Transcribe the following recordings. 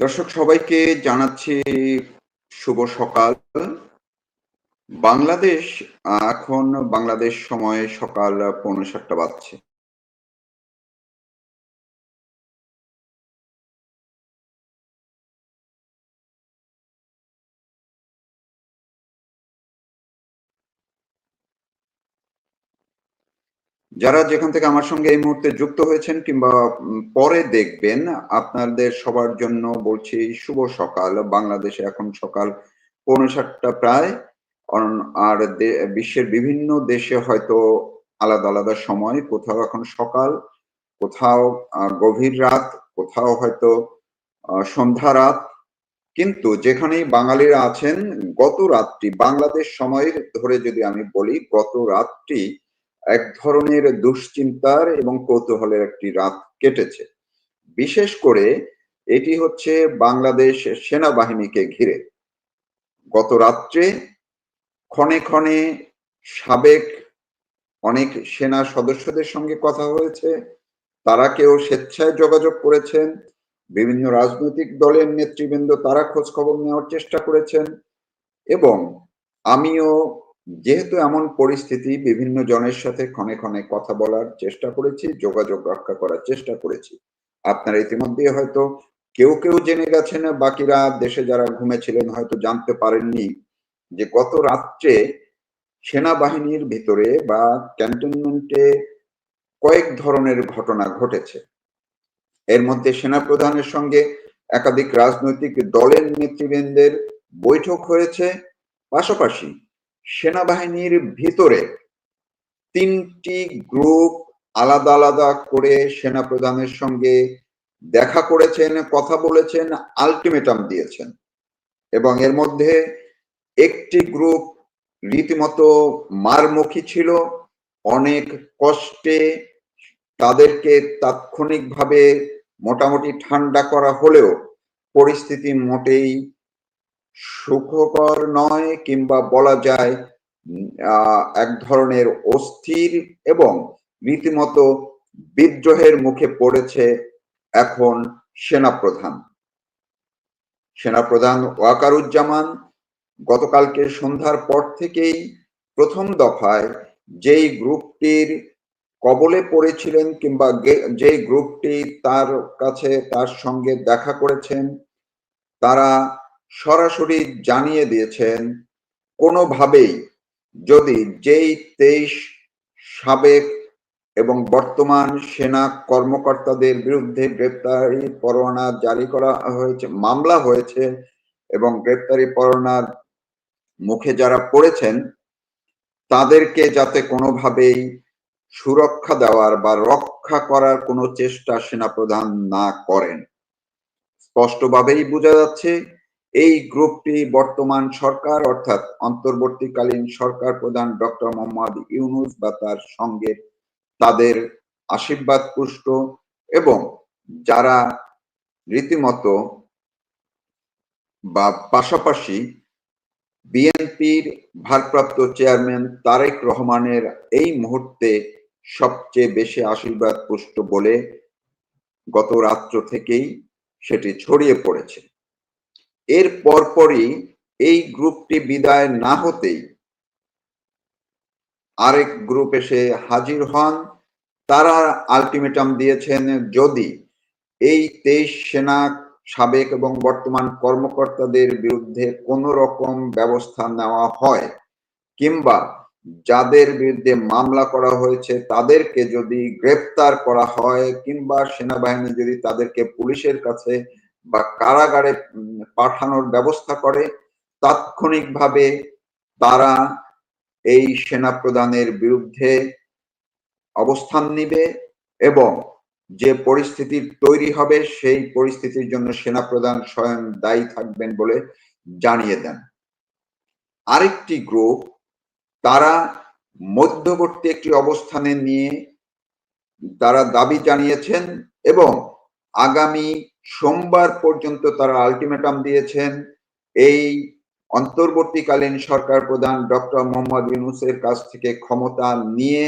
দর্শক সবাইকে জানাচ্ছি শুভ সকাল। বাংলাদেশ এখন বাংলাদেশ সময় সকাল পৌনে সাতটা বাজছে। যারা যেখান থেকে আমার সঙ্গে এই মুহূর্তে যুক্ত হয়েছেন কিংবা পরে দেখবেন, আপনাদের সবার জন্য বলছি শুভ সকাল। বাংলাদেশে এখন সকাল পৌনে সাতটা প্রায়। আর বিশ্বের বিভিন্ন দেশে হয়তো আলাদা আলাদা সময়। কোথাও এখন সকাল, কোথাও গভীর রাত, কোথাও হয়তো সন্ধ্যা রাত। কিন্তু যেখানেই বাঙালিরা আছেন, গত রাতটি বাংলাদেশ সময় ধরে যদি আমি বলি, গত রাতটি এক ধরনের দুশ্চিন্তার এবং কৌতূহলের একটি রাত কেটেছে। বিশেষ করে এটি হচ্ছে বাংলাদেশ সেনাবাহিনীকে ঘিরে। গত রাত্রে ক্ষণে ক্ষণে সাবেক অনেক সেনা সদস্যদের সঙ্গে কথা হয়েছে। তারা কেউ স্বেচ্ছায় যোগাযোগ করেছেন। বিভিন্ন রাজনৈতিক দলের নেতৃবৃন্দ তারা খোঁজ খবর নেওয়ার চেষ্টা করেছেন। এবং আমিও যেহেতু এমন পরিস্থিতি, বিভিন্ন জনের সাথে ক্ষণে ক্ষণে কথা বলার চেষ্টা করেছি, যোগাযোগ রক্ষা করার চেষ্টা করেছি। আপনারা ইতিমধ্যে হয়তো কেউ কেউ জেনে গেছেন, বাকিরা দেশে যারা ঘুমেছিলেন হয়তো জানতে পারেননি যে গত রাত্রে সেনাবাহিনীর ভিতরে বা ক্যান্টনমেন্টে কয়েক ধরনের ঘটনা ঘটেছে। এর মধ্যে সেনাপ্রধানের সঙ্গে একাধিক রাজনৈতিক দলের নেতৃবৃন্দের বৈঠক হয়েছে। পাশাপাশি সেনাবাহিনীর ভিতরে তিনটি গ্রুপ আলাদা আলাদা করে সেনা প্রধানের সঙ্গে দেখা করেছেন, কথা বলেছেন, আলটিমেটাম দিয়েছেন। এবং এর মধ্যে একটি গ্রুপ রীতিমতো মারমুখী ছিল। অনেক কষ্টে তাদেরকে তাৎক্ষণিকভাবে মোটামুটি ঠান্ডা করা হলেও পরিস্থিতি মোটেই সুখকর নয় কিংবা বলা যায় এক ধরনের অস্থির এবং রীতিমতো বিদ্রোহের মুখে পড়েছে এখন সেনাপ্রধান। সেনাপ্রধান ওয়াকারুজ্জামান গতকালকে সন্ধ্যার পর থেকেই প্রথম দফায় যেই গ্রুপটির কবলে পড়েছিলেন কিংবা যেই গ্রুপটি তার কাছে, তার সঙ্গে দেখা করেছেন, তারা সরাসরি জানিয়ে দিয়েছেন, কোনোভাবেই যদি যেই তেইশ সাবেক এবং বর্তমান সেনা কর্মকর্তাদের বিরুদ্ধে গ্রেপ্তারি পরোয়ানা জারি করা হয়েছে, মামলা হয়েছে এবং গ্রেপ্তারি পরোয়ানার মুখে যারা পড়েছেন, তাদেরকে যাতে কোনোভাবেই সুরক্ষা দেওয়ার বা রক্ষা করার কোনো চেষ্টা সেনাপ্রধান না করেন। স্পষ্টভাবেই বোঝা যাচ্ছে এই গ্রুপটি বর্তমান সরকার, অর্থাৎ অন্তর্বর্তীকালীন সরকার প্রধান ডক্টর মোহাম্মদ ইউনুস বা তার সঙ্গে তাদের আশীর্বাদ পুষ্ট এবং যারা রীতিমতো বা পাশাপাশি বিএনপির ভারপ্রাপ্ত চেয়ারম্যান তারেক রহমানের এই মুহূর্তে সবচেয়ে বেশি আশীর্বাদ পুষ্ট বলে গত রাত্র থেকেই সেটি ছড়িয়ে পড়েছে। এর পরপরই এই গ্রুপটি বিদায় না হতেই আরেক গ্রুপ এসে হাজির হন। তারা আলটিমেটাম দিয়েছেন, যদি এই তেইশ সেনা সাবেক এবং বর্তমান কর্মকর্তাদের বিরুদ্ধে কোন রকম ব্যবস্থা নেওয়া হয় কিংবা যাদের বিরুদ্ধে মামলা করা হয়েছে তাদেরকে যদি গ্রেপ্তার করা হয় কিংবা সেনাবাহিনী যদি তাদেরকে পুলিশের কাছে বা কারাগারে পাঠানোর ব্যবস্থা করে, তাৎক্ষণিকভাবে তারা এই সেনা প্রধানের বিরুদ্ধে অবস্থান নিবে এবং যে পরিস্থিতি তৈরি হবে, সেই পরিস্থিতির জন্য সেনা প্রধান স্বয়ং দায়ী থাকবেন বলে জানিয়ে দেন। আরেকটি গ্রুপ, তারা মধ্যবর্তী একটি অবস্থানে নিয়ে তারা দাবি জানিয়েছেন এবং আগামী সোমবার পর্যন্ত তারা আলটিমেটাম দিয়েছেন। এই অন্তর্বর্তীকালীন সরকার প্রধান ডক্টর মোহাম্মদ ইউনুসের কাছ থেকে ক্ষমতা নিয়ে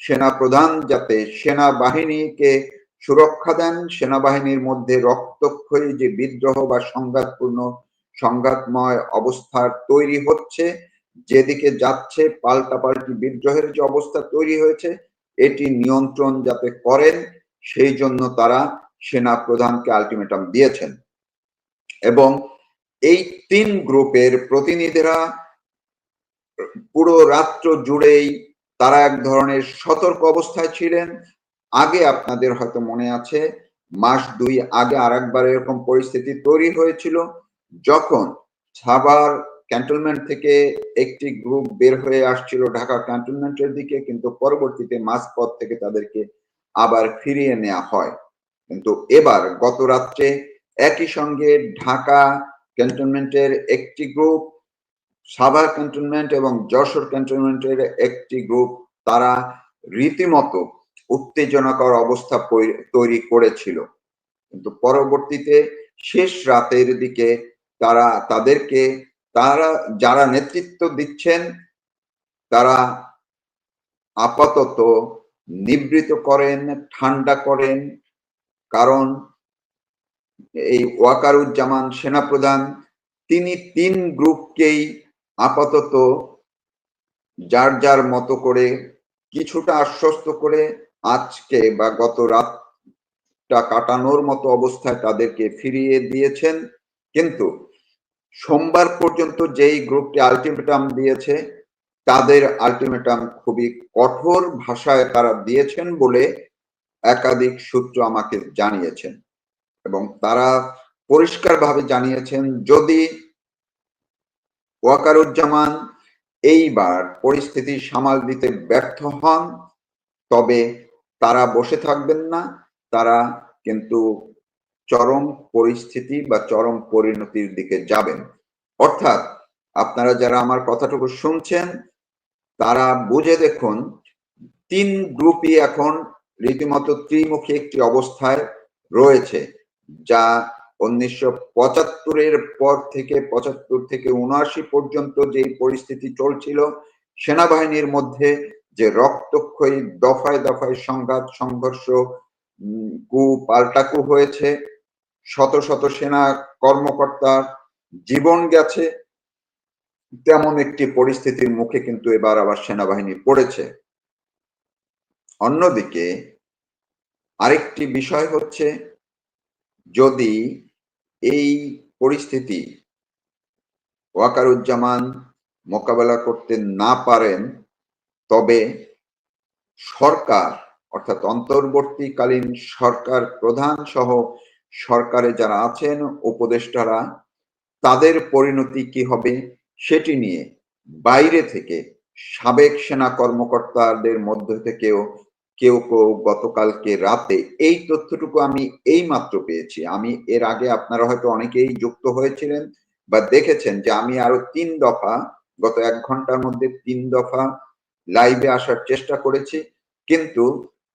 সেনা প্রধান যাতে সেনাবাহিনীকে সুরক্ষা দেন, সেনাবাহিনীর মধ্যে রক্তক্ষয়ী যে বিদ্রোহ বা সংঘাতপূর্ণ, সংঘাতময় অবস্থার তৈরি হচ্ছে, যেদিকে যাচ্ছে পাল্টাপাল্টি বিদ্রোহের যে অবস্থা তৈরি হয়েছে, এটি নিয়ন্ত্রণ যাতে করেন, সেই জন্য তারা সেনা প্রধানকে আলটিমেটাম দিয়েছেন। এবং এই তিন গ্রুপের প্রতিনিধিরা পুরো রাত্র জুড়েই তারা এক ধরনের সতর্ক অবস্থায় ছিলেন। আগে আপনাদের হয়তো মনে আছে, মাস দুই আগে আর একবার এরকম পরিস্থিতি তৈরি হয়েছিল, যখন সাভার ক্যান্টনমেন্ট থেকে একটি গ্রুপ বের হয়ে আসছিল ঢাকা ক্যান্টনমেন্টের দিকে, কিন্তু পরবর্তীতে মাস মাঝপথ থেকে তাদেরকে আবার ফিরিয়ে নেওয়া হয়। কিন্তু এবার গত রাত্রে একই সঙ্গে ঢাকা ক্যান্টনমেন্টের একটি গ্রুপ, সাভার ক্যান্টনমেন্ট এবং যশোর ক্যান্টনমেন্টের একটি গ্রুপ, তারা রীতিমতো উত্তেজনাকর অবস্থা তৈরি করেছিল। কিন্তু পরবর্তীতে শেষ রাতের দিকে তারা তাদেরকে, তারা যারা নেতৃত্ব দিচ্ছেন, তারা আপাতত নিবৃত করেন, ঠান্ডা করেন কারণ এই ওয়াকারুজ্জামান সেনাপ্রধান, তিনি তিন গ্রুপকেই আপাতত যার যার মতো করে কিছুটা আশ্বস্ত করে আজকে বা গত রাতটা কাটানোর মতো অবস্থায় তাদেরকে ফিরিয়ে দিয়েছেন। কিন্তু সোমবার পর্যন্ত যেই গ্রুপটি আলটিমেটাম দিয়েছে, তাদের আলটিমেটাম খুবই কঠোর ভাষায় তারা দিয়েছেন বলে একাধিক সূত্র আমাকে জানিয়েছেন এবং তারা পরিষ্কারভাবে জানিয়েছেন, যদি ওয়াকারুজ্জামান এইবার পরিস্থিতি সামাল দিতে ব্যর্থ হন, তবে তারা বসে থাকবেন না। তারা কিন্তু চরম পরিস্থিতি বা চরম পরিণতির দিকে যাবেন। অর্থাৎ আপনারা যারা আমার কথাটুকু শুনছেন, তারা বুঝে দেখুন, তিন গ্রুপই এখন রীতিমতো ত্রিমুখী একটি অবস্থায় রয়েছে, যা উনিশশো পঁচাত্তরের পর থেকে, পঁচাত্তর থেকে উনআশি পর্যন্ত যে পরিস্থিতি চলছিল, সেনাবাহিনীর মধ্যে যে রক্তক্ষয়ী, দফায় দফায় সংঘাত, সংঘর্ষ কু পাল্টাকু হয়েছে, শত শত সেনা কর্মকর্তার জীবন গেছে, তেমন একটি পরিস্থিতির মুখে কিন্তু এবার আবার সেনাবাহিনী পড়েছে। অন্যদিকে, আরেকটি বিষয় হচ্ছে যদি এই পরিস্থিতি ওয়াকারুজ্জামান মোকাবেলা করতে না পারেন, তবে সরকার, অর্থাৎ অন্তর্বর্তীকালীন সরকার প্রধান সহ সরকারে যারা আছেন, উপদেষ্টারা, তাদের পরিণতি কি হবে সেটি নিয়ে বাইরে থেকে সাবেক সেনা কর্মকর্তাদের মধ্য থেকেও কেউ কেউ গতকালকে রাতে এই তথ্যটুকু আমি এই মাত্র পেয়েছি। আমি এর আগে আপনারা হয়তো অনেকেই যুক্ত হয়েছিলেন বা দেখেছেন যে আমি আরও তিন দফা, গত এক ঘণ্টার মধ্যে তিন দফা লাইভে আসার চেষ্টা করেছি। কিন্তু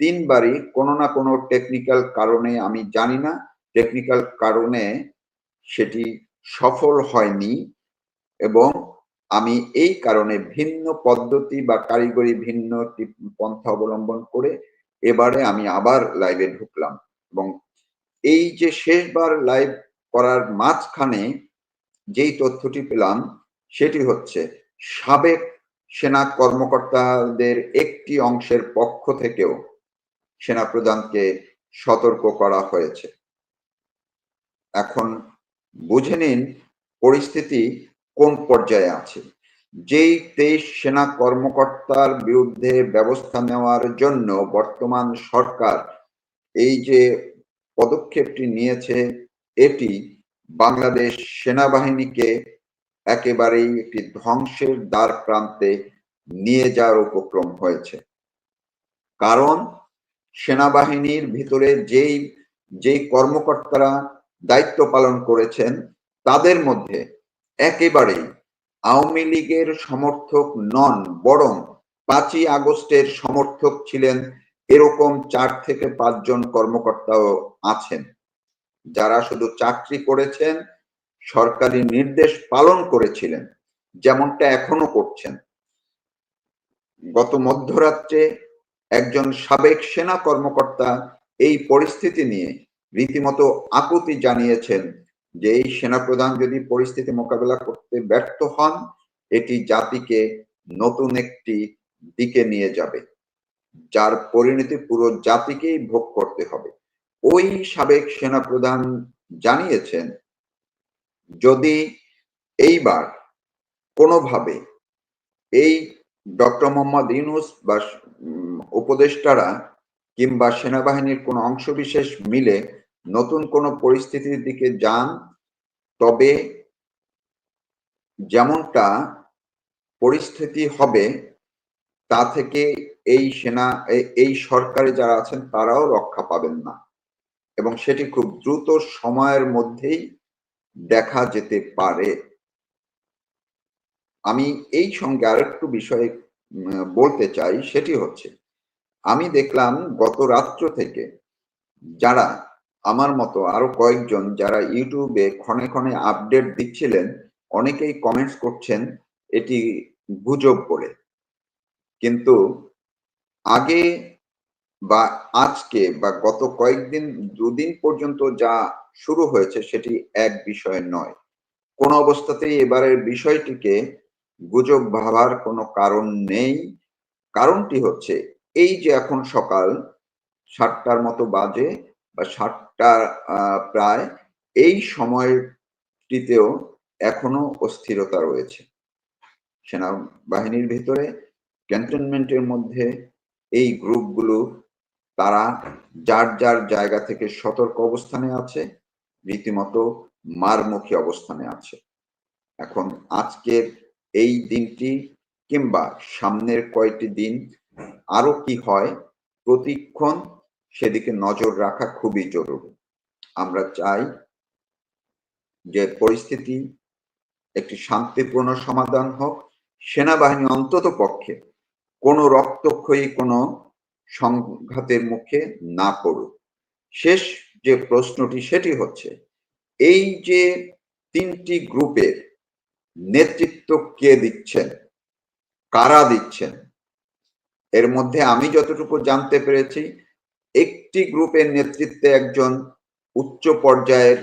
তিনবারই কোনো না কোনো টেকনিক্যাল কারণে আমি জানি না টেকনিক্যাল কারণে সেটি সফল হয়নি এবং আমি এই কারণে ভিন্ন পদ্ধতি বা কারিগরি ভিন্ন পন্থা অবলম্বন করে এবারে আমি আবার লাইভে ঢুকলাম এবং এই যে শেষবার লাইভ করার মাঝখানে যেই তথ্যটি পেলাম সেটি হচ্ছে সাবেক সেনা কর্মকর্তাদের একটি অংশের পক্ষ থেকেও সেনা প্রধানকে সতর্ক করা হয়েছে। এখন বুঝে নিন পরিস্থিতি কোন পর্যায়ে আছে? যেই তেইশ সেনা কর্মকর্তার বিরুদ্ধে ব্যবস্থা নেওয়ার জন্য বর্তমান সরকার এই যে পদক্ষেপটি নিয়েছে, এটি বাংলাদেশ সেনাবাহিনীকে একেবারেই একটি ধ্বংসের দ্বার প্রান্তে নিয়ে যাওয়ার উপক্রম হয়েছে। কারণ সেনাবাহিনীর ভিতরে যেই যেই কর্মকর্তারা দায়িত্ব পালন করেছেন, তাদের মধ্যে একেবারেই আওয়ামী লীগের সমর্থক নন, বরং পাঁচই আগস্টের সমর্থক ছিলেন এরকম চার থেকে পাঁচজন কর্মকর্তাও আছেন, যারা শুধু চাকরি করেছেন, সরকারি নির্দেশ পালন করেছিলেন, যেমনটা এখনও করছেন। গত মধ্যরাত্রে একজন সাবেক সেনা কর্মকর্তা এই পরিস্থিতি নিয়ে রীতিমতো আকুতি জানিয়েছেন যে এই সেনাপ্রধান যদি পরিস্থিতি মোকাবেলা করতে ব্যর্থ হন, এটি জাতিকে নতুন একটি দিকে নিয়ে যাবে, যার পরিণতি পুরো জাতিকেই ভোগ করতে হবে। ওই সাবেক সেনাপ্রধান জানিয়েছেন, যদি এইবার কোনোভাবে এই ডক্টর মোহাম্মদ ইউনুস বা উপদেষ্টারা কিংবা সেনাবাহিনীর কোনো অংশবিশেষ মিলে নতুন কোনো পরিস্থিতির দিকে যান, তবে যেমনটা পরিস্থিতি হবে, তা থেকে এই সেনা এই সরকারে যারা আছেন তারাও রক্ষা পাবেন না। এবং সেটি খুব দ্রুত সময়ের মধ্যেই দেখা যেতে পারে। আমি এই সঙ্গে আরেকটু বিষয়ে বলতে চাই, সেটি হচ্ছে, আমি দেখলাম গত রাত্র থেকে যারা আমার মতো আরও কয়েকজন যারা ইউটিউবে ক্ষণে ক্ষণে আপডেট দিচ্ছিলেন, অনেকেই কমেন্টস করছেন, এটি গুজব বলে। কিন্তু আগে বা আজকে বা গত কয়েকদিন, দুদিন পর্যন্ত যা শুরু হয়েছে সেটি এক বিষয় নয়। কোন অবস্থাতেই এবারের বিষয়টিকে গুজব ভাবার কোনো কারণ নেই। কারণটি হচ্ছে, এই যে এখন সকাল সাতটার মতো বাজে বা সাতটা প্রায় এই সময়টিতেও এখনও অস্থিরতা রয়েছে। সেনাবাহিনীর ভিতরে ক্যান্টনমেন্টের মধ্যে এই গ্রুপগুলো, তারা যার যার জায়গা থেকে সতর্ক অবস্থানে আছে, রীতিমতো মারমুখী অবস্থানে আছে। এখন আজকের এই দিনটি কিংবা সামনের কয়েকটি দিন আরও কি হয়, প্রতিক্ষণ সেদিকে নজর রাখা খুবই জরুরি। আমরা চাই যে পরিস্থিতি একটি শান্তিপূর্ণ সমাধান হোক। সেনাবাহিনী অন্তত পক্ষে কোনো রক্তক্ষয়ী কোনো সংঘাতের মুখে না পড়ুক। শেষ যে প্রশ্নটি, সেটি হচ্ছে, এই যে তিনটি গ্রুপের নেতৃত্ব কে দিচ্ছেন? কারা দিচ্ছেন? এর মধ্যে আমি যতটুকু জানতে পেরেছি একটি গ্রুপের নেতৃত্বে একজন উচ্চ পর্যায়ের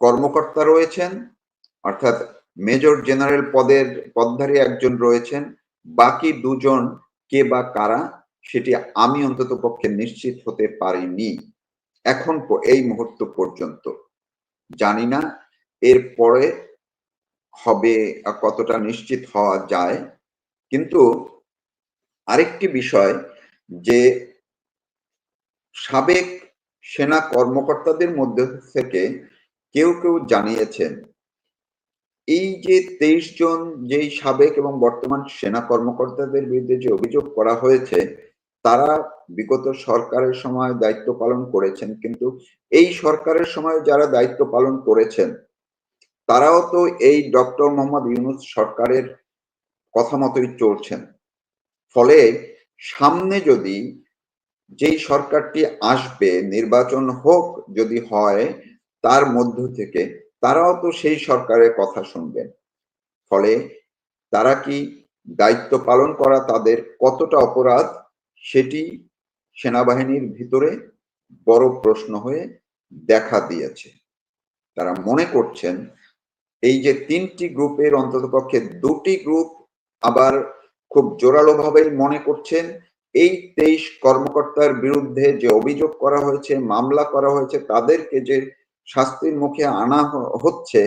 কর্মকর্তা রয়েছেন, অর্থাৎ মেজর জেনারেল পদের পদধারী একজন রয়েছেন। বাকি দুজন কে বা কারা সেটি আমি অন্তত পক্ষে নিশ্চিত হতে পারিনি। এখন এই মুহূর্ত পর্যন্ত। জানি না এর পরে হবে কতটা নিশ্চিত হওয়া যায়। কিন্তু আরেকটি বিষয় যে সাবেক সেনা কর্মকর্তাদের মধ্যে থেকে কেউ কেউ জানিয়েছেন, এই যে তেইশ জন যেই সাবেক এবং বর্তমান সেনা কর্মকর্তাদের বিরুদ্ধে যে অভিযোগ করা হয়েছে, তারা বিগত সরকারের সময় দায়িত্ব পালন করেছেন, কিন্তু এই সরকারের সময় যারা দায়িত্ব পালন করেছেন, তারাও তো এই ডক্টর মোহাম্মদ ইউনুস সরকারের কথা মতোই চলছেন। ফলে সামনে যদি যেই সরকারটি আসবে, নির্বাচন হোক যদি হয় তার মধ্য থেকে তারাও তো সেই সরকারের কথা শুনবেন। ফলে তারা কি দায়িত্ব পালন করা তাদের কতটা অপরাধ সেটি সেনাবাহিনীর ভিতরে বড় প্রশ্ন হয়ে দেখা দিয়েছে। তারা মনে করছেন এই যে তিনটি গ্রুপের অন্ততপক্ষে দুটি গ্রুপ আবার খুব জোরালো ভাবে মনে করছেন এই তেইশ কর্মকর্তার বিরুদ্ধে যে অভিযোগ করা হয়েছে, মামলা করা হয়েছে, তাদেরকে যে শাস্তির মুখে আনা হচ্ছে,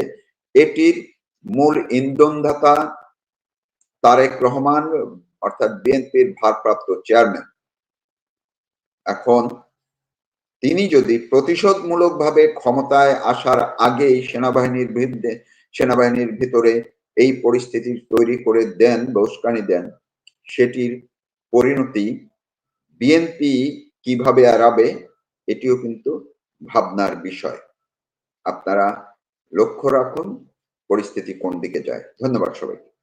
এটির মূল ইন্ধনদাতা তারেক রহমান, অর্থাৎ বিএনপির ভারপ্রাপ্ত চেয়ারম্যান। এখন তিনি যদি প্রতিশোধমূলকভাবে ক্ষমতায় আসার আগেই সেনাবাহিনীর বিরুদ্ধে, সেনাবাহিনীর ভিতরে এই পরিস্থিতি তৈরি করে দেন বা দেন, সেটির পরিণতি বিএনপি কীভাবে এড়াবে, এটিও কিন্তু ভাবনার বিষয়। আপনারা লক্ষ্য রাখুন, পরিস্থিতি কোন দিকে যায়। ধন্যবাদ সবাইকে।